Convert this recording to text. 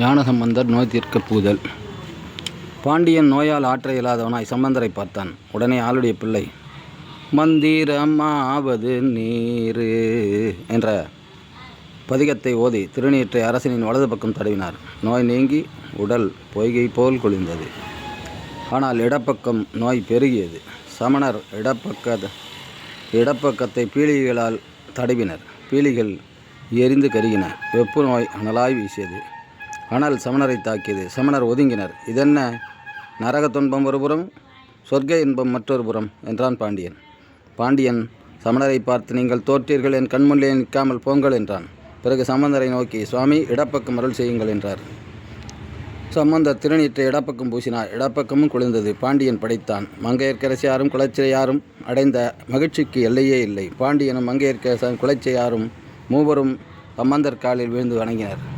ஞானசம்பந்தர் நோய் தீர்க்க பூதல். பாண்டியன் நோயால் ஆற்ற இயலாதவனாய் சம்பந்தரை பார்த்தான். உடனே ஆளுடைய பிள்ளை மந்திரமாவது நீரு என்ற பதிகத்தை ஓதி திருநீற்றை அரசனின் வலது பக்கம் தடவினார். நோய் நீங்கி உடல் பொய்கை போல் கொழிந்தது ஆனால் இடப்பக்கம் நோய் பெருகியது. சமணர் இடப்பக்க இடப்பக்கத்தை பீலிகளால் தடவினர். பீலிகள் எரிந்து கருகின. வெப்பு நோய் அனலாய் வீசியது. அனல் சமணரை தாக்கியது. சமணர் ஒதுங்கினர். இதென்ன? நரக துன்பம் ஒருபுறம் சொர்க்க இன்பம் மற்றொரு புறம் என்றான் பாண்டியன். பாண்டியன் சமணரை பார்த்து நீங்கள் தோற்றீர்கள் என் கண்முள்ளே நிற்காமல் போங்கள் என்றான். பிறகு சம்பந்தரை நோக்கி சுவாமி இடப்பக்கம் அருள் செய்யுங்கள் என்றார். சம்பந்தர் திருநீற்றை இடப்பக்கம் பூசினார். இடப்பக்கமும் குளிர்ந்தது. பாண்டியன் படைத்தான். மங்கையர்க்கரசியாரும் குலச்சிறையாரும் அடைந்த மகிழ்ச்சிக்கு எல்லையே இல்லை. பாண்டியனும் மங்கையர்க்கரசன் குலச்சிறையாரும் மூவரும் சம்பந்தர் காலில் விழுந்து வணங்கினர்.